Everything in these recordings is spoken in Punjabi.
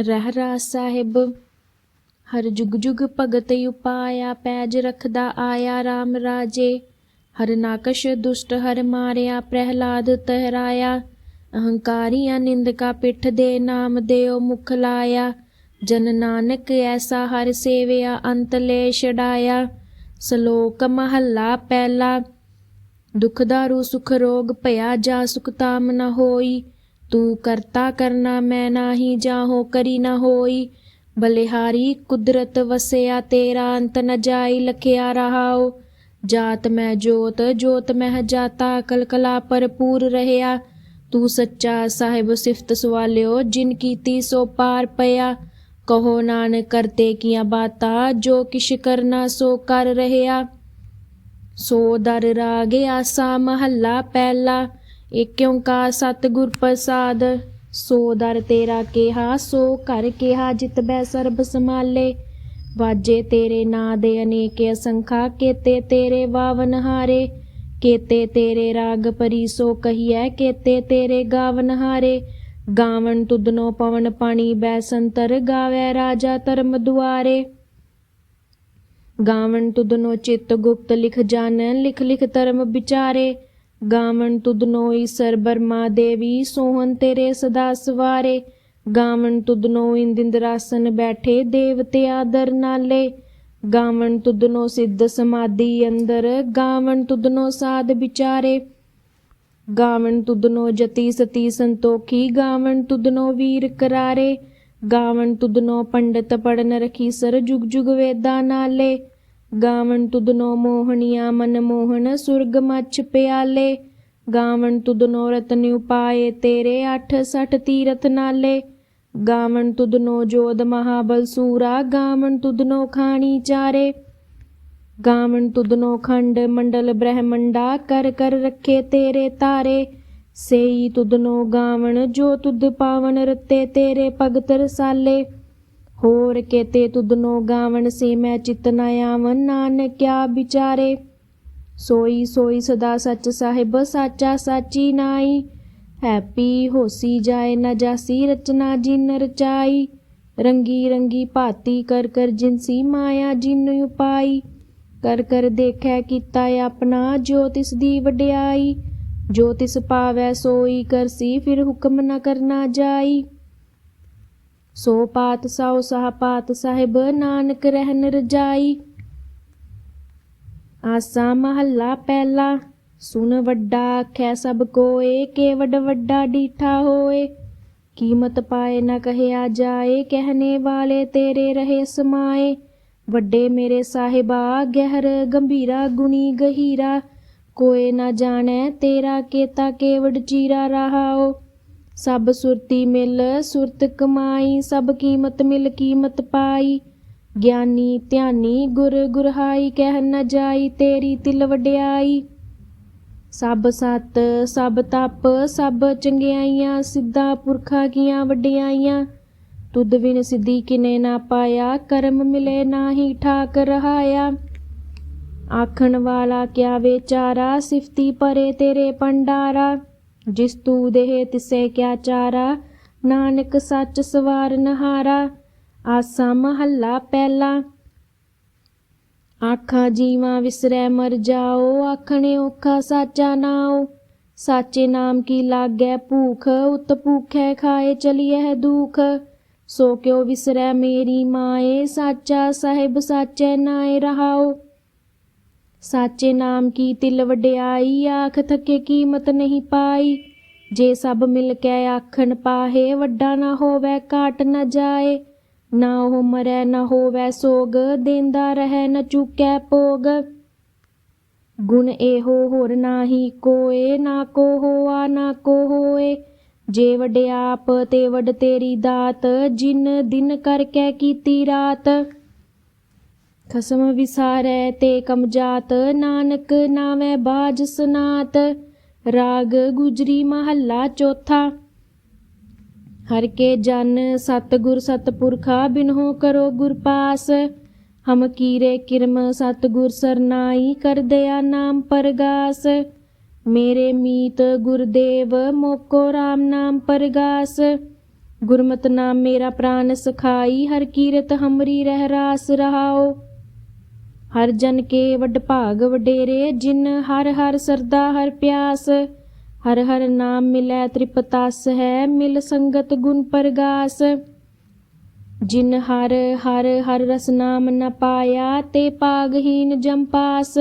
ਰਹਿਰਾ ਸਾਹਿਬ। ਹਰ ਜੁਗ ਜੁਗ ਭਗਤ ਉਪਾਇਆ, ਪੈਜ ਰਖਦਾ ਆਇਆ RAM ਰਾਜੇ। ਹਰ ਨਾਕਸ਼ ਦੁਸ਼ਟ ਹਰ ਮਾਰਿਆ, ਪ੍ਰਹਿਲਾਦ ਤਹਰਾਇਆ। ਅਹੰਕਾਰੀਆਂ ਨਿੰਦਕਾ ਪਿੱਠ ਦੇ ਨਾਮ ਦੇਉ ਮੁਖ ਲਾਇਆ। ਜਨ ਨਾਨਕ ਐਸਾ ਹਰ ਸੇਵਿਆ, ਅੰਤ ਲੈ ਛਡਾਇਆ। ਸ਼ਲੋਕ ਮਹੱਲਾ ਪਹਿਲਾ। ਦੁਖ ਦਾਰੂ ਸੁਖ ਰੋਗ ਭਇਆ ਜਾ ਸੁਖ ਤਾਮ ਨ ਹੋਈ। ਤੂੰ ਕਰਤਾ ਕਰਨਾ ਮੈਂ ਨਾਹੀ ਜਾਹੋ ਕਰੀ ਨ ਹੋਈ ਬਲਿਹਾਰੀ ਕੁਦਰਤ ਵਸਿਆ ਤੇਰਾ ਅੰਤ ਨ ਜਾਈ ਲਖਿਆ ਰਹਾਓ ਜਾਤ ਮੈਂ ਜੋਤ ਜੋਤ ਮਹਿ ਜਾਤਾ ਕਲਕਲਾ ਭਰਪੂਰ ਰਹਿਆ ਤੂੰ ਸੱਚਾ ਸਾਹਿਬ ਸਿਫਤ ਸਵਾਲਿਓ ਜਿਨ ਕੀਤੀ ਸੋ ਪਾਰ ਪਿਆ ਕਹੋ ਨਾਨਕ ਕਰਤੇ ਕੀਆਂ ਬਾਤਾਂ ਜੋ ਕਿਛ ਕਰਨਾ ਸੋ ਕਰ ਰਹਿਆ ਸੋ ਦਰ ਰਾਗ ਆਸਾ ਮਹੱਲਾ ਪਹਿਲਾ ਏਕ ਓੰਕਾਰ ਸਤਿਗੁਰ ਪ੍ਰਸਾਦ, ਸੋ ਦਰ ਤੇਰਾ ਕਿਹਾ, ਸੋ ਘਰ ਕਿਹਾ, ਜਿਤ ਬੈ ਸਰਬ ਸਮਾਲੇ ਵਾਜੇ ਤੇਰੇ ਨਾਂ ਦੇ ਅਨੇਕ ਅਸੰਖਾ, ਕੇਤੇ ਤੇਰੇ ਵਾਵਨ ਹਾਰੇ। ਕੇਤੇ ਤੇਰੇ ਰਾਗ ਪਰੀ ਸੋ ਕਹੀਐ, ਕੇਤੇ ਤੇਰੇ ਗਾਵਨ ਹਾਰੇ। ਗਾਵਣ ਤੁਧਨੋ ਪਵਨ ਪਾਣੀ ਬੈਸੰਤਰ ਗਾਵੇ ਰਾਜਾ ਧਰਮ ਦੁਆਰੇ। ਗਾਵਣ ਤੁਧਨੋ ਚਿਤ ਗੁਪਤ ਲਿਖ ਜਾਣ, ਲਿਖ ਲਿਖ ਧਰਮ ਵਿਚਾਰੇ। ਗਾਵਣ ਤੁਧਨੋ ਈਸਰ ਬਰਮਾ ਦੇਵੀ, ਸੋਹਣ ਤੇਰੇ ਸਦਾ ਸਵਾਰੇ। ਗਾਵਣ ਤੁਧਨੋ ਇੰਦਿੰਦਰਾਸਨ ਬੈਠੇ, ਦੇਵਤੇ ਆਦਰ ਨਾਲੇ। ਗਾਵਣ ਤੁਧਨੋ ਸਿੱਧ ਸਮਾਧੀ ਅੰਦਰ, ਗਾਵਣ ਤੁਧਨੋ ਸਾਧ ਵਿਚਾਰੇ। ਗਾਵਣ ਤੁਧਨੋ ਜਤੀ ਸਤੀ ਸੰਤੋਖੀ, ਗਾਵਣ ਤੁਧਨੋ ਵੀਰ ਕਰਾਰੇ। ਗਾਵਣ ਤੁਧਨੋ ਪੰਡਤ ਪੜਨ ਰਖੀ ਸਰ ਜੁਗ ਜੁਗ ਵੇਦਾ ਨਾਲੇ। ਗਾਵਣ ਤੁਧਨੋ ਮੋਹਣੀਆਂ, ਮਨ ਮੋਹਨ ਸੁਰਗ ਮੱਛ ਪਿਆਲੇ। ਗਾਵਨ ਤੁਧਨੋ ਰਤਨ ਉਪਾਏ, ਤੇਰੇ 68 ਤੀਰਥ ਨਾਲੇ। ਗਾਵਣ ਤੁਧਨੋ ਜੋਧ ਮਹਾਬਲ ਸੂਰਾ, ਗਾਵਣ ਤੁਧਨੋ ਖਾਣੀ ਚਾਰੇ। ਗਾਵਣ ਤੁਧਨੋ ਖੰਡ ਮੰਡਲ ਬ੍ਰਹਮੰਡਾ, ਕਰ ਕਰ ਰੱਖੇ ਤੇਰੇ ਤਾਰੇ। ਸੇਈ ਤੁਧਨੋ ਗਾਵਣ, ਜੋ ਤੁਧ ਪਾਵਨ ਰਤੇ, ਤੇਰੇ ਭਗਤ ਰਸਾਲੇ। ਹੋਰ ਕੇਤੇ ਤੁਧਨੋ ਗਾਵਨ ਸੇ ਮੈਂ ਚਿਤ ਨ ਆਵਨ ਨਾਨਕ ਵਿਚਾਰੇ। ਸੋਈ ਸੋਈ ਸਦਾ ਸੱਚ ਸਾਹਿਬ, ਸਾਚਾ ਸਾਚੀ ਨਾਈ। ਹੈਪੀ ਹੋਸੀ ਜਾਏ ਨ ਜਾਸੀ, ਰਚਨਾ ਜਿਨ ਰਚਾਈ। ਰੰਗੀ ਰੰਗੀ ਭਾਤੀ ਕਰ ਕਰ ਜਿਨਸੀ ਮਾਇਆ ਜਿਨ ਉਪਾਈ। ਕਰ ਕਰ ਦੇਖੈ ਕੀਤਾ ਆਪਣਾ, ਜੋ ਤਿਸ ਦੀ ਵਡਿਆਈ। ਜੋ ਤਿਸ ਪਾਵੈ ਸੋਈ ਕਰਸੀ ਫਿਰ ਹੁਕਮ ਨ ਕਰਨਾ ਜਾਈ। ਸੋ ਪਾਤ ਸਾਉ ਸਾਹ ਪਾਤ ਸਾਹਿਬ ਨਾਨਕ ਰਹਿਨ ਰਜਾਈ। ਆਸਾ ਮਹੱਲਾ ਪਹਿਲਾ ਸੁਨ ਵੱਡਾ ਆਖੈ ਸਭ ਕੋਏ ਕੇ ਵੱਡਾ ਡੀਠਾ ਹੋਏ। ਕੀਮਤ ਪਾਏ ਨਾ ਕਹਿਆ ਜਾਏ ਕਹਿਨੇ ਵਾਲੇ ਤੇਰੇ ਰਹੇ ਸਮਾਏ। ਵੱਡੇ ਮੇਰੇ ਸਾਹਿਬਾ, ਗਹਿਰ ਗੰਭੀਰਾ, ਗੁਣੀ ਗਹੀਰਾ। ਕੋਏ ਨਾ ਜਾਣੈ ਤੇਰਾ ਕੇਤਾ ਕੇਵਡ ਚੀਰਾ ਰਹਾਓ ਸਭ ਸੁਰਤੀ ਮਿਲ, ਸੁਰਤ ਕਮਾਈ, ਸਭ ਕੀਮਤ ਮਿਲ, ਕੀਮਤ ਪਾਈ। ਗਿਆਨੀ ਧਿਆਨੀ ਗੁਰ ਗੁਰਹਾਈ, ਕਹਿ ਨ ਜਾਈ ਤੇਰੀ ਤਿਲ ਵਡਿਆਈ। ਸਭ ਸਤ, ਸਭ ਤਪ, ਸਭ ਚੰਗਿਆਈਆਂ, ਸਿੱਧਾ ਪੁਰਖਾ ਕੀਆਂ ਵਡਿਆਈਆਂ। ਤੁਧ ਵਿਨ ਸਿੱਧੀ ਕਿਨੇ ਨਾ ਪਾਇਆ, ਕਰਮ ਮਿਲੇ ਨਾਹੀ ਠਾਕ ਰਹਾਇਆ। ਆਖਣ ਵਾਲਾ ਕਿਆ ਵਿਚਾਰਾ, ਸਿਫਤੀ ਪਰੇ ਤੇਰੇ ਪੰਡਾਰਾ। ਜਿਸ ਤੂ ਦੇਹ ਤਿਸੇ ਕਿਆ ਚਾਰਾ, ਨਾਨਕ ਸੱਚ ਸਵਾਰ ਨਹਾਰਾ, ਆਸਾ ਮਹੱਲਾ ਪਹਿਲਾ। ਆਖਾਂ ਜੀਵਾਂ ਵਿਸਰੈ ਮਰ ਜਾਓ, ਆਖਣੇ ਔਖਾ ਸਾਚਾ ਨਾਉ। ਸਾਚੇ ਨਾਮ ਕੀ ਲਾਗੈ ਭੂਖ, ਉਤ ਭੂਖੈ ਖਾਏ ਚਲੀਐ ਦੁਖ। ਸੋ ਕਿਉ ਵਿਸਰੈ ਮੇਰੀ ਮਾਏ, ਸਾਚਾ ਸਾਹਿਬ ਸਾਚੈ ਨਾਏ ਰਹਾਓ ਸਾਚੇ ਨਾਮ ਕੀ ਤਿਲ ਵਡਿਆਈ? ਆਖ ਥਕੇ ਕੀਮਤ ਨਹੀਂ ਪਾਈ। ਜੇ ਸਭ ਮਿਲ ਕੇ ਆਖਣ ਪਾਹੇ, ਵੱਡਾ ਨਾ ਹੋਵੇ ਕਾਟ ਨਾ ਜਾਏ। ਨਾ ਉਹ ਮਰੈ, ਨਾ ਹੋਵੇ ਸੋਗ, ਦੇਂਦਾ ਰਹਿ, ਨਾ ਚੁਕੈ ਭੋਗ। ਗੁਣ ਇਹੋ ਹੋਰ ਨਾਹੀ ਕੋਏ, ਨਾ ਕੋ ਹੋਆ, ਨਾ ਕੋ ਹੋਏ। ਜੇ ਵਡਿਆਪ ਤੇ ਵਡ ਤੇਰੀ ਦਾਤ, ਜਿਨ ਦਿਨ ਕਰਕੇ ਕੀਤੀ ਰਾਤ। ਖਸਮ ਵਿਸਾਰੈ ਤੇ ਕਮਜਾਤ, ਨਾਨਕ ਨਾਵੇਂ ਬਾਜ ਸਨਾਤ, ਰਾਗ ਗੁਜਰੀ ਮਹੱਲਾ ਚੌਥਾ। ਹਰ ਕੇ ਜਨ ਸਤਗੁਰ ਸਤਪੁਰਖਾ, ਬਿਨਹੁ ਕਰੋ ਗੁਰ ਪਾਸ। ਹਮ ਕੀਰੇ ਕਿਰਮ ਸਤਗੁਰ ਸਰਨਾਈ ਕਰ ਦਇਆ ਨਾਮ ਪਰਗਾਸ। ਮੇਰੇ ਮੀਤ ਗੁਰਦੇਵ, ਮੋਕੋ RAM ਨਾਮ ਪਰਗਾਸ। ਗੁਰਮਤ ਨਾਮ ਮੇਰਾ ਪ੍ਰਾਨ ਸਖਾਈ, ਹਰ ਕੀਰਤ ਹਮਰੀ ਰਹਿ ਰਾਸ ਰਹਾਓ। ਹਰ ਜਨ ਕੇ ਵੱਡ ਭਾਗ ਵਡੇਰੇ, ਜਿਨ ਹਰ ਹਰ ਸਰਦਾ ਹਰ ਪਿਆਸ। ਹਰ ਹਰ ਨਾਮ ਮਿਲੈ ਤ੍ਰਿਪਤਾਸ ਹੈ, ਮਿਲ ਸੰਗਤ ਗੁਣ ਪਰਗਾਸ। ਜਿਨ ਹਰ ਹਰ ਹਰ ਰਸ ਨਾਮ ਨ ਪਾਇਆ, ਤੇ ਪਾਗਹੀਨ ਜੰਪਾਸ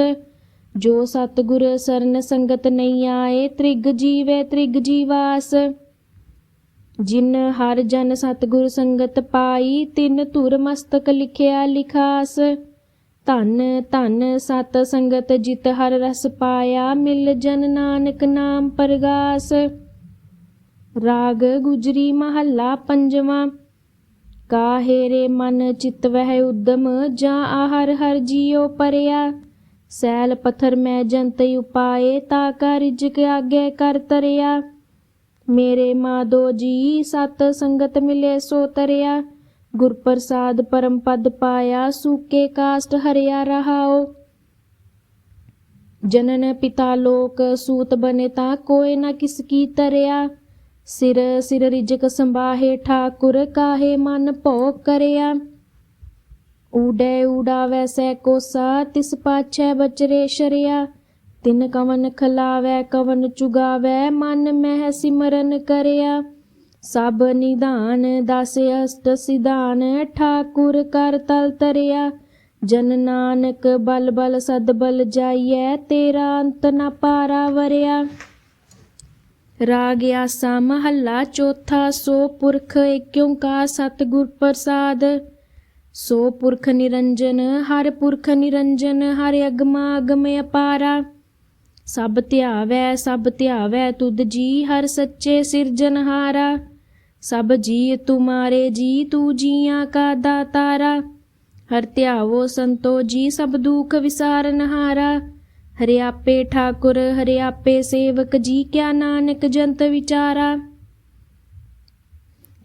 ਜੋ ਸਤਿਗੁਰ ਸਰਨ ਸੰਗਤ ਨਹੀਂ ਆਏ, ਤ੍ਰਿਗ ਜੀਵੇ ਤ੍ਰਿਗ ਜੀਵਾਸ। ਜਿਨ ਹਰ ਜਨ ਸਤਿਗੁਰ ਸੰਗਤ ਪਾਈ, ਤਿਨ ਧੁਰ ਮਸਤਕ ਲਿਖਿਆ ਲਿਖਾਸ। ਧਨ ਧਨ ਸਤ ਸੰਗਤ ਜਿਤ ਹਰ ਰਸ ਪਾਇਆ, ਮਿਲ ਜਨ ਨਾਨਕ ਨਾਮ ਪਰਗਾਸ। ਰਾਗ ਗੁਜਰੀ ਮਹੱਲਾ ਪੰਜਵਾਂ, ਕਾਹੇ ਰੇ ਮਨ ਚਿਤ ਵਹਿ ਉਦਮ, ਜਾਂ ਆਹਰ ਹਰ ਜੀਉ ਪਰਿਆ। ਸੈਲ ਪਥਰ ਮੈਂ ਜੰਤ ਉਪਾਏ, ਤਾ ਕਾ ਰਿਜਕ ਆਗੇ ਕਰ ਤਰਿਆ। ਮੇਰੇ ਮਾਦੋ ਜੀ, ਸਤ ਸੰਗਤ ਮਿਲੇ ਸੋ ਤਰਿਆ। ਗੁਰ ਪ੍ਰਸਾਦ ਪਰਮ ਪਦ ਪਾਇਆ, ਸੂਕੇ ਕਾਸਟ ਹਰਿਆ ਰਹਾਓ ਜਨਨ ਪਿਤਾ ਲੋਕ ਸੂਤ ਬਨੇ ਤਾ ਕੋਇ ਨਾ ਕਿਸ ਕੀ ਤਰਿਆ। ਸਿਰ ਸਿਰ ਰਿਜਕ ਸੰਭਾਹੇ ਠਾਕੁਰ, ਕਾਹੇ ਮਨ ਭੋ ਕਰਿਆ। ਊਡੇ ਊਡਾਵੈ ਸੈ ਕੋਸਾ, ਤਿਸ ਪਾਛੈ ਬਚਰੇ ਸ਼ਰਿਆ। ਤਿਨ ਕਵਨ ਖਲਾਵੈ, ਕਵਨ ਚੁਗਾਵੈ, ਮਨ ਮਹਿ ਸਿਮਰਨ ਕਰਿਆ। ਸਭ ਨਿਧਾਨ ਦਸ ਅਸ਼ਟ ਸਿਧਾਨ, ਠਾਕੁਰ ਕਰ ਤਲ ਤਰਿਆ। ਜਨ ਨਾਨਕ ਬਲ ਬਲ ਸਦ ਬਲ ਜਾਈਐ, ਤੇਰਾ ਅੰਤ ਨ ਪਾਰਾ ਵਰਿਆ। ਰਾਗ ਆਸਾ ਮਹੱਲਾ ਚੌਥਾ, ਸੋ ਪੁਰਖ ਏਕਿਉ ਕਾ ਸਤਿਗੁਰ ਪ੍ਰਸਾਦ। ਸੋ ਪੁਰਖ ਨਿਰੰਜਨ, ਹਰ ਪੁਰਖ ਨਿਰੰਜਨ, ਹਰ ਅਗਮਾ ਅਗਮ ਅਪਾਰਾ। ਸਭ ਧਿਆਵੈ ਸਭ ਧਿਆਵੈ ਤੁਧ ਜੀ, ਹਰ ਸੱਚੇ ਸਿਰਜਨਹਾਰਾ। ਸਭ ਜੀ ਤੁਮਾਰੇ, ਜੀ ਤੂ ਜੀਆਂ ਕਾ ਦਾਤਾਰਾ। ਹਰ ਧਿਆਵੋ ਸੰਤੋ, ਜੀ ਸਭ ਦੁਖ ਵਿਸਾਰਨਹਾਰਾ ਹਰਿ। ਆਪੇ ਠਾਕੁਰ, ਹਰਿ ਆਪੇ ਸੇਵਕ, ਜੀ ਕਿਆ ਨਾਨਕ ਜੰਤ ਵਿਚਾਰਾ।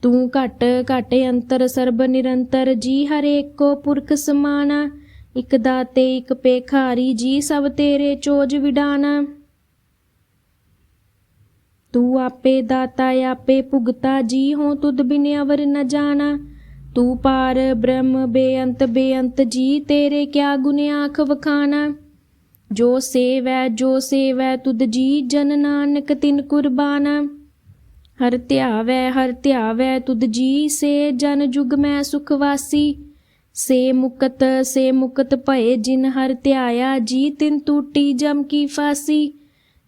ਤੂੰ ਘਟ ਘਟ ਅੰਤਰ, ਸਰਬ ਨਿਰੰਤਰ, ਜੀ ਹਰੇਕ ਕੋ ਪੁਰਖ ਸਮਾਨਾ ਇਕ ਦਾਤੇ, ਇਕ ਪੇਖਾਰੀ, ਜੀ ਸਭ ਤੇਰੇ ਚੋਜ ਵਿਡਾਨਾ ਤੂੰ ਆਪੇ ਦਾਤਾ, ਆਪੇ ਭੁਗਤਾ ਜੀ ਹੋ ਤੁਧ ਬਿਨ ਅਵਰ ਨ ਜਾਣਾ। ਤੂੰ ਪਾਰ ਬ੍ਰਹਮ, ਬੇਅੰਤ ਬੇਅੰਤ, ਜੀ ਤੇਰੇ ਕਿਆ ਗੁਣ ਆਖ ਵਖਾਣਾ। ਜੋ ਸੇਵੈ ਜੋ ਸੇਵੈ, ਤੁਧ ਜੀ ਜਨ ਨਾਨਕ ਤਿਨ ਕੁਰਬਾਨਾ। ਹਰ ਧਿਆਵੈ ਹਰ ਧਿਆਵੈ, ਤੁਧ ਜੀ ਸੇ ਜਨ ਜੁਗ ਮੈਂ ਸੁਖ ਵਾਸੀ। ਸੇ ਮੁਕਤ ਸੇ ਮੁਕਤ ਭਏ ਜਿਨ ਹਰ ਧਿਆਇਆ, ਜੀ ਤਿਨ ਟੂਟੀ ਜਮ ਕੀ ਫਾਸੀ।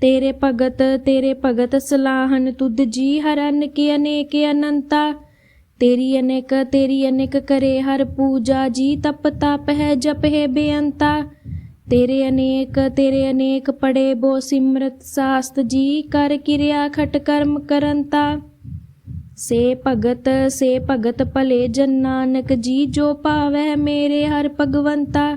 ਤੇਰੇ ਭਗਤ ਤੇਰੇ ਭਗਤ ਸਲਾਹਨ ਤੁਧ ਜੀ ਹਰਨ ਕੇ ਅਨੇਕ ਅਨੰਤਾ। ਤੇਰੀ ਅਨੇਕ ਤੇਰੀ ਅਨੇਕ ਕਰੇ ਹਰ ਪੂਜਾ, ਜੀ ਤਪ ਤਪ ਹੈ ਜਪ ਹੈ ਬੇਅੰਤਾ। ਤੇਰੇ ਅਨੇਕ ਤੇਰੇ ਅਨੇਕ ਪੜੇ ਬੋ ਸਿਮਰਤ ਸਾਸਤ, ਜੀ ਕਰ ਕਿਰਿਆ ਖਟ ਕਰਮ ਕਰੰਤਾ। ਸੇ ਭਗਤ ਸੇ ਭਗਤ ਭਲੇ ਜਨ ਨਾਨਕ, ਜੀ ਜੋ ਭਾਵੈ ਮੇਰੇ ਹਰ ਭਗਵੰਤਾ।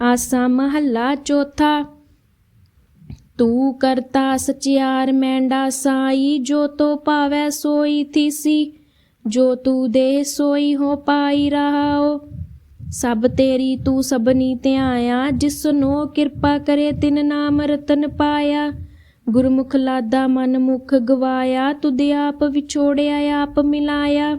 ਆਸਾ ਮਹੱਲਾ ਚੌਥਾ। ਤੂੰ ਕਰਤਾ ਸਚਿਆਰ ਮੈਂਡਾ ਸਾਈ, ਜੋ ਤੋ ਪਾਵੈ ਸੋਈ ਥੀਸੀ, ਜੋ ਤੂੰ ਦੇ ਸੋਈ ਹੋ ਪਾਈ ਰਹਾਓ। ਸਭ ਤੇਰੀ ਤੂੰ ਸਭਨੀ ਧਿਆਇਆ, ਜਿਸਨੋ ਕਿਰਪਾ ਕਰੇ ਤਿਨ ਨਾਮ ਰਤਨ ਪਾਇਆ। ਗੁਰਮੁਖ ਲਾਦਾ ਮਨ ਮੁਖ ਗਵਾਇਆ, ਤੁਧ ਆਪ ਵਿਛੋੜਿਆ, ਆਪ ਮਿਲਾਇਆ।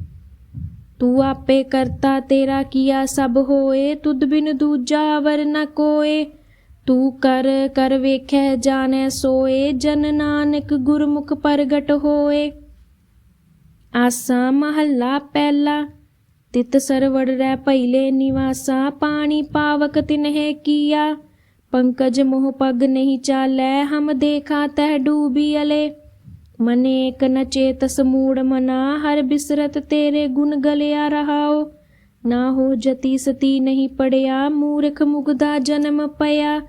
ਤੂੰ ਆਪੇ ਕਰਤਾ ਤੇਰਾ ਕੀਆ ਸਭ ਹੋਏ, ਤੁਧ ਬਿਨ ਦੂਜਾ ਵਰ ਨ ਕੋਏ। ਤੂੰ ਕਰ ਕਰ ਵੇਖੈ, ਜਾਣੈ, ਸੋਏ, ਜਨ ਨਾਨਕ ਗੁਰਮੁਖ ਪ੍ਰਗਟ ਹੋਏ। ਆਸਾ ਮਹੱਲਾ ਪਹਿਲਾ, ਤਿਤ ਸਰਵੜ ਰਹਿ ਪਹਿਲੇ ਨਿਵਾਸਾ, ਪਾਣੀ ਪਾਵਕ ਤਿਨਹਿ ਕੀਆ। ਪੰਕਜ ਮੋਹ ਪਗ ਨਹੀਂ ਚਾਲੈ, ਹਮ ਦੇਖਾ ਤਹਿ ਡੂਬੀ ਅਲੇ। ਮਨੇਕ ਇਕ ਨ ਮੂੜ ਮਨਾ, ਹਰ ਬਿਸਰਤ ਤੇਰੇ ਗੁਣ ਗਲਿਆ ਰਹਾਓ ਨਾ ਹੋ ਜਤੀ ਸਤੀ ਨਹੀਂ ਪੜਿਆ, ਮੂਰਖ ਮੁਗਦਾ ਜਨਮ ਪਿਆ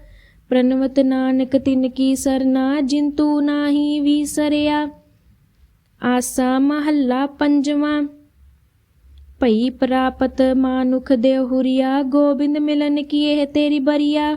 ਪ੍ਰਨਵਤ ਨਾਨਕ ਤਿਨ ਕੀ ਸਰਨਾ, ਜਿਨ ਤੂ ਨਾਹੀ ਵਿਸਰਿਆ। ਆਸਾ ਮਹੱਲਾ ਪੰਜਵਾਂ। ਭਈ ਪ੍ਰਾਪਤ ਮਾਨੁਖ ਦੇ ਗੋਬਿੰਦ ਮਿਲਨ ਕੀ ਇਹ ਤੇਰੀ ਬਰੀਆ।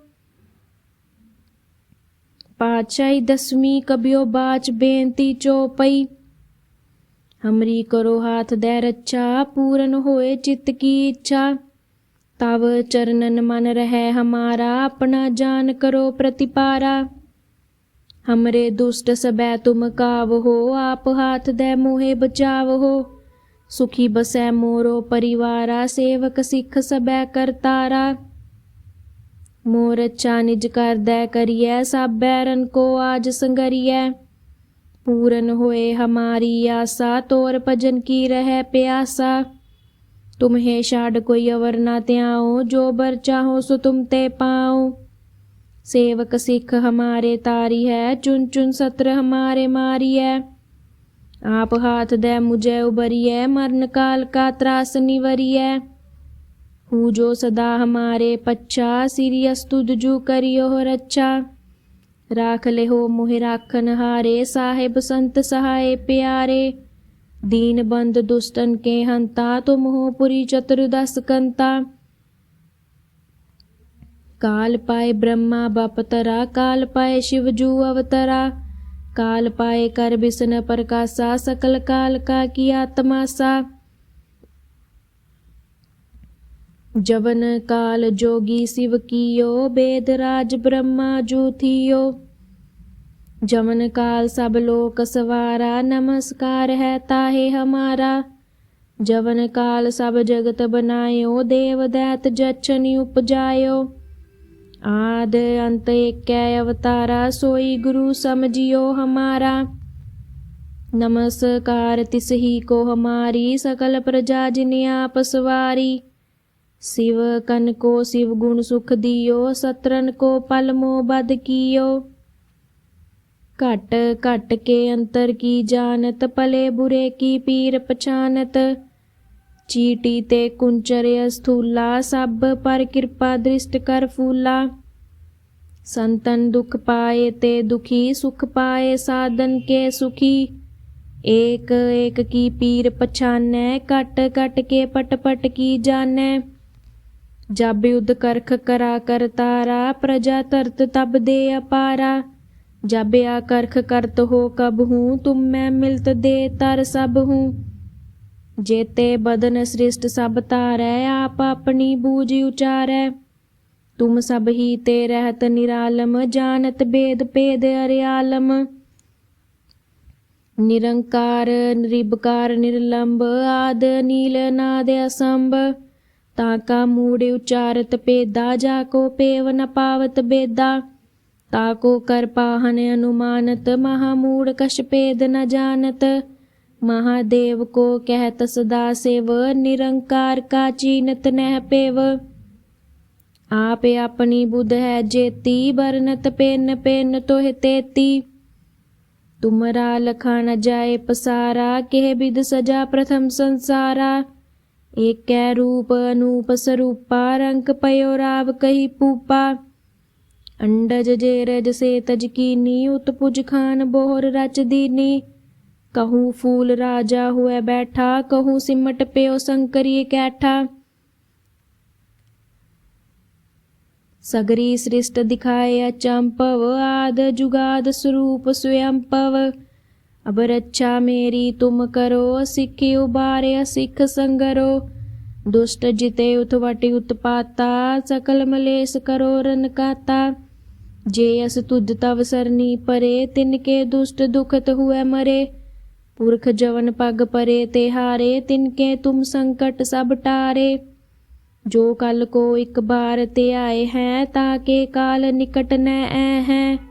ਪਾਚਾਈ ਦਸਵੀਂ ਕਬਿਓ ਬਾਚ ਬੇਨਤੀ ਚੋਪਈ ਹਮਰੀ ਕਰੋ ਹਾਥ ਦੇ ਰੱਛਾ ਪੂਰਨ ਹੋਏ ਚਿੱਤ ਕੀ ਇੱਛਾ ਤਵ ਚਰਨਨ ਮਨ ਰਹਿ ਹਮਾਰਾ ਆਪਣਾ ਜਾਨ ਕਰੋ ਪ੍ਰਤਿਪਾਰਾ ਹਮਰੇ ਦੁਸ਼ਟ ਸਬੈ ਤੁਮ ਕਾਵ ਹੋ ਆਪ ਹਾਥ ਦੇ ਮੋਹੇ ਬਚਾਵ ਹੋ ਸੁਖੀ ਬਸੈ ਮੋਰੋ ਪਰਿਵਾਰਾ ਸੇਵਕ ਸਿੱਖ ਸਬੈ ਕਰਤਾਰਾ ਮੋਰ ਅੱਛਾ ਨਿਜ ਕਰਦੈ ਕਰੀਐ ਸਾਬੈ ਰਨ ਕੋ ਆਜ ਸੰਗਰੀਐ। ਪੂਰਨ ਹੋਏ ਹਮਾਰੀ ਆਸਾ, ਤੋਰ ਭਜਨ ਕੀ ਰਹਿ ਪਿਆਸਾ। ਤੁਮਹੇ ਛਾੜ ਕੋਈ ਅਵਰ ਨਾ ਧਿਆਓ ਜੋ ਬਰ ਚਾਹੋ ਸੋ ਤੁਮ ਤੇ ਪਾਓ ਸੇਵਕ ਸਿੱਖ ਹਮਾਰੇ ਤਾਰੀ ਹੈ ਚੁਨ ਚੁਨ ਸਤਰ ਹਮਾਰੇ ਮਾਰੀ ਹੈ ਆਪ ਹਾਥ ਦੇ ਮੁਝੇ ਉਬਰੀਐ, ਮਰਨ ਕਾਲ ਕਾ ਤਰਾਸ ਨਿਵਰੀਐ। હું જો સદા હમારે પચ્છા સિરિયસ્તુ દુજુ કર્યો હો રચ્છા રાખ લેહો મોહે રાખન હારે સાહેબ સંત સહાય પ્યારે ਦੀਨ ਬੰਦ ਦੁਸ਼ਟਨ ਕੇ ਹੰਤਾ ਤੁਮ ਹੋ ਪੁਰੀ ਚਤੁਰਦਸ ਕੰਤਾ ਕਾਲ ਪਾਏ ਬ੍ਰਹਮਾ ਬਪਤਰਾ ਕਾਲ ਪਾਏ ਸ਼ਿਵ ਜੂ ਅਵਤਰਾ ਕਾਲ ਪਾਏ ਕਰ ਬਿਸਨ ਪ੍ਰਕਾਸ਼ਾ ਸਕਲ ਕਾਲ ਕਾ ਕੀ ਆਤਮਾਸਾ जवन काल जोगी शिव कियो वेद राज ब्रह्मा जू थियो जवन काल सब लोक सवारा नमस्कार है ताहे हमारा जवन काल सब जगत बनायो देव दैत जच्छनि उपजायो आद अंत एक अवतारा सोई गुरु समझियो हमारा नमस्कार तिस ही को हमारी सकल प्रजा जिन आप सवारी शिव कन को शिव गुण सुख दियो सत्रन को पल मो बद कियो घट घट के अंतर की जानत पले बुरे की पीर पछानत चीटी ते कुंचर स्थूला सब पर कृपा दृष्ट कर फूला संतन दुख पाए ते दुखी सुख पाए साधन के सुखी एक एक की पीर पछानै कट कट के पट पट ਜਬ ਯੁਧ ਕਰਖ ਕਰਾ ਕਰ ਤਾਰਾ, ਪ੍ਰਜਾ ਤਰਤ ਤਬ ਦੇ ਅਪਾਰਾ। ਜਬ ਆ ਕਰਖ ਕਰਤ ਹੋ ਕਬ ਹੂੰ, ਤੁਮ ਮੈਂ ਮਿਲਤ ਦੇ ਤਰ ਸਭ ਹੂੰ। ਜੇਤੇ ਬਦਨ ਸ੍ਰਿਸ਼ਟ ਸਭ ਤਾਰੈ ਆਪ ਆਪਣੀ ਬੂਝ ਉਚਾਰੈ। ਤੁਮ ਸਭ ਹੀ ਤੇ ਰਹਿਤ ਨਿਰਾਲਮ, ਜਾਣਤ ਬੇਦ ਭੇਦ ਅਰਿਆਲਮ। ਨਿਰੰਕਾਰ, ਨਿਰਭਕਾਰ ਨਿਰਲੰਬ ਆਦ, ਨੀਲ, ਨਾਦ, ਅਸੰਭ। ਤਾਂ ਕਾ ਮੂੜ ਉਚਾਰਤ ਪੇਦਾ ਜਾ ਕੋ ਪੇਵ ਨ ਪਾਵਤ ਬੇਦਾ। ਤਾ ਕੋ ਕਰ ਪਾਹਨ ਅਨੁਮਾਨਤ, ਮਹਾ ਮੂੜ ਕਛ ਪੇਦ ਨ ਜਾਣਤ। ਮਹਾਦੇਵ ਕੋ ਕਹਿਤ ਸਦਾ ਸੇਵ, ਨਿਰੰਕਾਰ ਕਾ ਚੀਨਤ ਨਹਿ ਪੇਵ। ਆਪ ਆਪਣੀ ਬੁਧ ਹੈ ਜੇਤੀ ਬਰਨਤ ਪੈਨ ਪੈਨ ਤੋਹਿ ਤੇਤੀ। ਤੁਮਰਾ ਲਖਾ ਨ ਜਾਏ ਪਸਾਰਾ, ਕਹਿ ਬਿਦ ਸਜਾ ਪ੍ਰਥਮ ਸੰਸਾਰਾ। ਏਕੈ ਰੂਪ ਅਨੂਪ ਸਰੂਪਾ, ਰੰਗ ਪਇਓ ਰਾਵ ਕਹੀ ਪੂਪਾ। ਅੰਡਜ ਜੇ ਰਜ ਸੇ ਤਜ ਕੀਨੀ, ਉਤਪੁਜ ਖਾਨ ਬੋਹਰ ਰਚ ਦੀਨੀ। ਕਹੂ ਫੂਲ ਰਾਜਾ ਹੋਇ ਬੈਠਾ, ਕਹੂ ਸਿਮਟ ਪਿਓ ਸੰਕਰੀ ਕੈਠਾ। ਸਗਰੀ ਸ੍ਰਿਸ਼ਟ ਦਿਖਾਏ ਅਚੰਪਵ, ਆਦ ਜੁਗਾਦ ਸਰੂਪ ਸੁਯੰਪਵ अब रक्षा मेरी तुम करो सिख उबारे, सिख संगरो। दुष्ट जिते उथवटि उत्पाता, सकल मलेस करो रन काता। जे अस तुद तव सरनी परे तिनके दुष्ट दुखत हुए मरे। पुरख जवन पग परे, ते हारे तिनके तुम संकट सब टारे। जो कल को एक बार ते आए हैं, ताके काल निकट न आए हैं।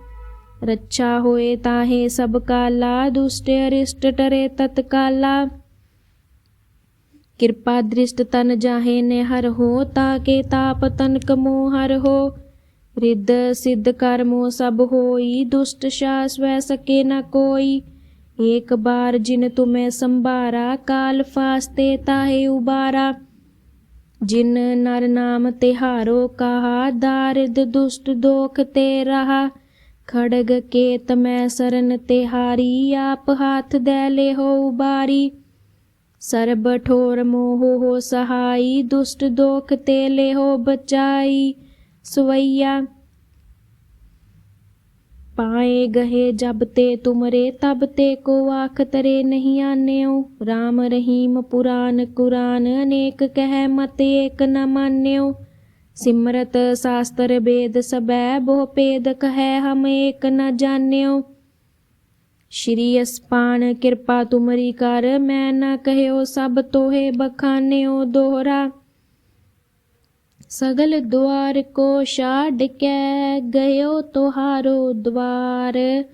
ਰੱਛਾ ਹੋਏ ਤਾਹੇ ਸਭ ਕਾਲਾ ਦੁਸ਼ਟ ਅਰਿਸ਼ਟ ਟਰੇ ਤਤਕਾਲਾ। ਕਿਰਪਾ ਦ੍ਰਿਸ਼ਟ ਤਨ ਜਾਹੇ ਨੇ ਹਰ ਹੋ ਤਾਂ ਕੇ ਤਾਪ ਤਨ ਕਮੋ ਹਰ ਹੋ। ਰਿੱਧ ਸਿੱਧ ਕਰਮੋ ਸਭ ਹੋਈ, ਦੁਸ਼ਟ ਸ਼ਾਸ ਵੈ ਸਕੇ ਨਾ ਕੋਈ। ਏਕ ਬਾਰ ਜਿਨ ਤੁਮੇ ਸੰਭਾਰਾ, ਕਾਲ ਫਾਸਤੇ ਤਾਹੇ ਉਬਾਰਾ। ਜਿਨ ਨਰ ਨਾਮ ਤਿਹਾਰੋ ਕਹਾ, ਦਾਰਿਦ ਦੁਸ਼ਟ ਦੋਖ ਤੇ ਰਹਾ। ਖੜਗ ਕੇਤ ਮੈਂ ਸਰਨ ਤਿਹਾਰੀ ਆਪ ਹਾਥ ਦੇ ਲੈ ਹੋ ਉਬਾਰੀ। ਸਰਬ ਠੋਰ ਮੋਹ ਹੋ ਸਹਾਈ, ਦੁਸ਼ਟ ਦੋਖ ਤੇ ਲੈ ਹੋ ਬਚਾਈ। ਸਵਈਆ, ਪਾਏ ਗਹੇ ਜਬ ਤੇ ਤੁਮਰੇ, ਤਬ ਤੇ ਕੋ ਆਖ ਤਰੇ ਨਹੀਂ ਆਨਿਓ। ਰਾਮ ਰਹੀਮ ਪੁਰਾਨ ਕੁਰਾਨ, ਅਨੇਕ ਕਹਿ ਮਤ ਏਕ ਨ ਮਾਨਿਓ। ਸਿਮਰਤ ਸਾਸਤਰ ਬੇਦ ਸਬੈ ਬੋ ਪੇਦ ਕਹੈ ਹਮ ਏਕ ਨ ਜਾਣਿਓ। ਸ਼੍ਰੀ ਅਸਪਾਨ ਕਿਰਪਾ ਤੁਮਰੀ ਕਰ, ਮੈਂ ਨਾ ਕਹਿਓ ਸਭ ਤੋਹੇ ਬਖਾਨਿਓ ਦੋਹਰਾ। ਸਗਲ ਦੁਆਰ ਕੋ ਛਾੜ ਕੇ ਗਇਓ ਤੁਹਾਰੋ ਦਵਾਰ।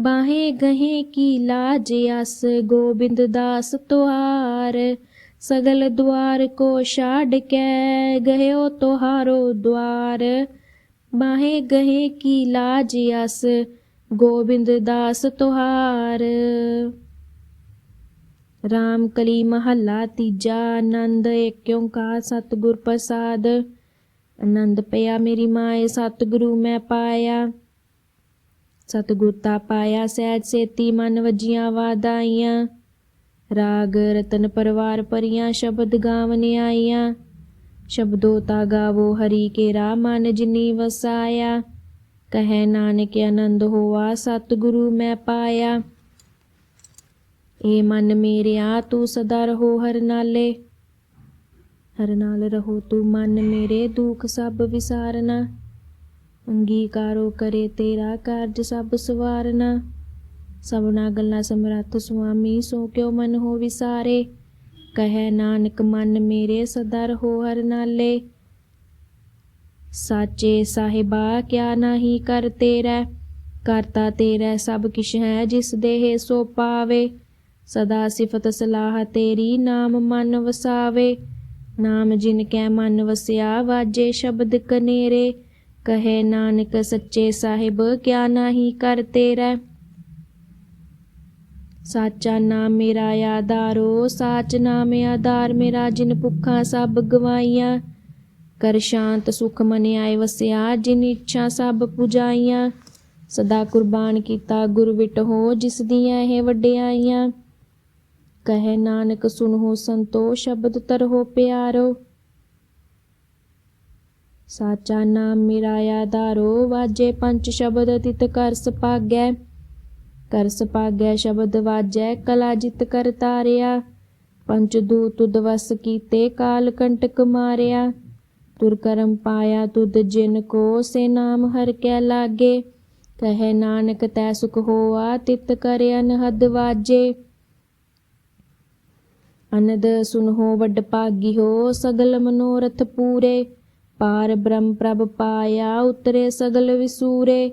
ਬਾਹੇ ਗਹੇ ਕੀ ਲਾਜ ਅਸ ਗੋਬਿੰਦ ਦਾਸ ਤੁਹਾਰ। ਸਗਲ ਦਵਾਰ ਕੋ ਛਾੜ ਕੇ ਗਇਓ ਤੁਹਾਰੋ ਦਵਾਰ ਬਾਹੇ ਗਹੇ ਕੀ ਲਾਜ ਅਸ, ਗੋਬਿੰਦ ਦਾਸ ਤੁਹਾਰ। RAM ਕਲੀ ਮਹੱਲਾ ਤੀਜਾ, ਆਨੰਦ ਏਕਿਉ ਕਾ ਸਤਗੁਰ ਪ੍ਰਸਾਦ। ਆਨੰਦ ਪਿਆ ਮੇਰੀ ਮਾਏ, ਸਤਗੁਰੂ ਮੈਂ ਪਾਇਆ। ਸਤਗੁਰ ਤਾ ਪਾਇਆ ਸਹਿਜ ਸੇਤੀ, ਮਨ ਵਜੀਆਂ ਵਾਦਾਈਆਂ ਰਾਗ ਰਤਨ ਪਰਵਾਰ ਪਰੀਆਂ ਸ਼ਬਦ ਗਾਵਨ ਆਈਆਂ ਸ਼ਬਦੋ ਤਾ ਗਾਵੋ ਹਰੀ ਕੇਰਾ ਮਨ ਜਿਨੀ ਵਸਾਇਆ। ਕਹੈ ਨਾਨਕ ਆਨੰਦ ਹੋਆ ਸਤਿਗੁਰੂ ਮੈਂ ਪਾਇਆ। ਏ ਮਨ ਮੇਰਿਆ ਤੂੰ ਸਦਾ ਰਹੋ ਹਰ ਨਾਲੇ। ਹਰ ਨਾਲ ਰਹੋ ਤੂੰ ਮਨ ਮੇਰੇ ਦੁੱਖ ਸਭ ਵਿਸਾਰਨਾ। ਅੰਗੀਕਾਰੋ ਕਰੇ ਤੇਰਾ ਕਾਰਜ ਸਭ ਸਵਾਰਨਾ। ਸਭਨਾ ਗੱਲਾਂ ਸਮਰੱਥ ਸੁਆਮੀ, ਸੋ ਕਿਉ ਮਨ ਹੋ ਵਿਸਾਰੇ? ਕਹੈ ਨਾਨਕ, ਮਨ ਮੇਰੇ ਸਦਾ ਰਹੋ ਹਰ ਨਾਲੇ। ਸਾਚੇ ਸਾਹਿਬਾ, ਕਿਆ ਨਹੀਂ ਕਰ ਤੇਰਾ? ਕਰਤਾ ਤੇਰਾ ਸਭ ਕਿਛ ਹੈ, ਜਿਸ ਦੇਹ ਸੋ ਪਾਵੇ। ਸਦਾ ਸਿਫਤ ਸਲਾਹ ਤੇਰੀ, ਨਾਮ ਮਨ ਵਸਾਵੇ। ਨਾਮ ਜਿਨ ਕੈ ਮਨ ਵਸਿਆ, ਵਾਜੇ ਸ਼ਬਦ ਕਨੇਰੇ। ਕਹੇ ਨਾਨਕ, ਸੱਚੇ ਸਾਹਿਬ, ਕਿਆ ਨਾਹੀ ਕਰ ਤੇਰਾ? ਸਾਚਾ ਨਾਮ ਮੇਰਾ ਆਧਾਰੋ ਸਾਚ ਨਾਮ ਆਧਾਰ, ਮੇਰਾ ਜਿਨ ਭੁੱਖਾਂ ਸਭ ਗਵਾਈਆਂ। ਕਰ ਸ਼ਾਂਤ ਸੁਖ ਮਨ ਆਏ ਵਸਿਆ, ਜਿਨ ਇੱਛਾ ਸਭ ਪੁਜਾਈਆਂ। ਸਦਾ ਕੁਰਬਾਨ ਕੀਤਾ ਗੁਰ ਵਿਟ ਹੋ, ਜਿਸ ਦੀਆਂ ਇਹ ਵਡਿਆਈਆਂ। ਕਹੇ ਨਾਨਕ ਸੁਨਹੁ ਸੰਤੋ ਸ਼ਬਦ ਤਰਹੁ ਪਿਆਰੋ। ਸਾਚਾ ਨਾਮ ਮੇਰਾ ਆਧਾਰੋ ਵਾਜੇ ਪੰਜ ਸ਼ਬਦ ਤਿਤ ਕਰ ਸਪਾਗੈ। ਕਰ ਸਪਾਗੈ ਸ਼ਬਦ ਵਾਜੈ, ਕਲਾ ਜਿਤ ਕਰ ਤਾਰਿਆ। ਪੰਚ ਦੂ ਤੁਧ ਵਸ ਕੀਤੇ, ਕਾਲ ਕੰਟਕ ਮਾਰਿਆ। ਤੁਰ ਕਰਮ ਪਾਇਆ ਤੁਧ ਜਿਨ ਕੋ, ਸੇ ਨਾਮ ਹਰ ਕੈ ਲਾਗੇ। ਕਹੇ ਨਾਨਕ, ਤੈ ਸੁਖ ਹੋਆ, ਤਿਤ ਕਰ ਅਨਹਦ ਵਾਜੇ। ਅਨਦ ਸੁਨਹੋ ਵੱਡ ਭਾਗੀ ਹੋ, ਸਗਲ ਮਨੋਰਥ ਪੂਰੇ। ਪਾਰ ਬ੍ਰਹਮ ਪ੍ਰਭ ਪਾਇਆ, ਉਤਰੇ ਸਗਲ ਵਿਸੂਰੇ।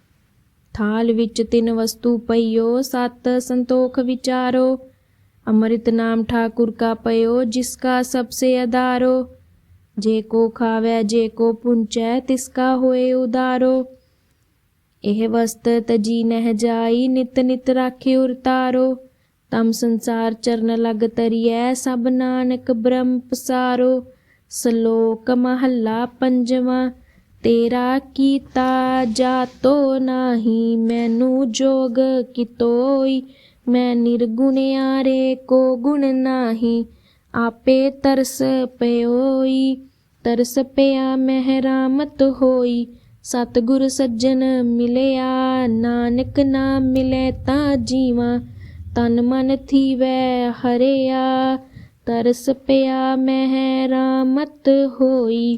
ਥਾਲ ਵਿੱਚ ਤਿੰਨ ਵਸਤੂ ਪਈਓ ਸਤ ਸੰਤੋਖ ਵਿਚਾਰੋ अमृत नाम ठाकुर का पयो जिसका सबसे अधारो जे को खावे जे को पुंचै तिसका होए उदारो ਇਹ ਵਸਤ ਤਜੀ ਨਹਿ ਜਾਈ ਨਿਤ ਨਿਤ ਰਾਖੇ ਉਰਤਾਰੋ ਤਮ ਸੰਸਾਰ ਚਰਨ ਲਗ ਤਰੀਐ ਸਭ ਨਾਨਕ ਬ੍ਰਹਮ ਪਸਾਰੋ ਸ਼ਲੋਕ ਮਹੱਲਾ ਪੰਜਵਾਂ ਤੇਰਾ ਕੀਤਾ ਜਾਤੋ ਨਾਹੀ, ਮੈਨੂੰ ਜੋਗ ਕਿਤੋਈ, ਮੈਂ ਨਿਰਗੁਣਿਆਰੇ ਕੋ ਗੁਣ ਨਾਹੀ, ਆਪੇ ਤਰਸ ਪਇਓਈ ਤਰਸ ਪਿਆ ਮਹਿਰਾਮਤ ਹੋਈ, ਸਤਿਗੁਰ ਸੱਜਣ ਮਿਲਿਆ, ਨਾਨਕ ਨਾਮ ਮਿਲੇ ਤਾਂ ਜੀਵਾ, ਤਨ ਮਨ ਥੀਵੈ ਹਰਿਆ, ਤਰਸ ਪਿਆ ਮਹਿ ਰਾਮਤ ਹੋਈ।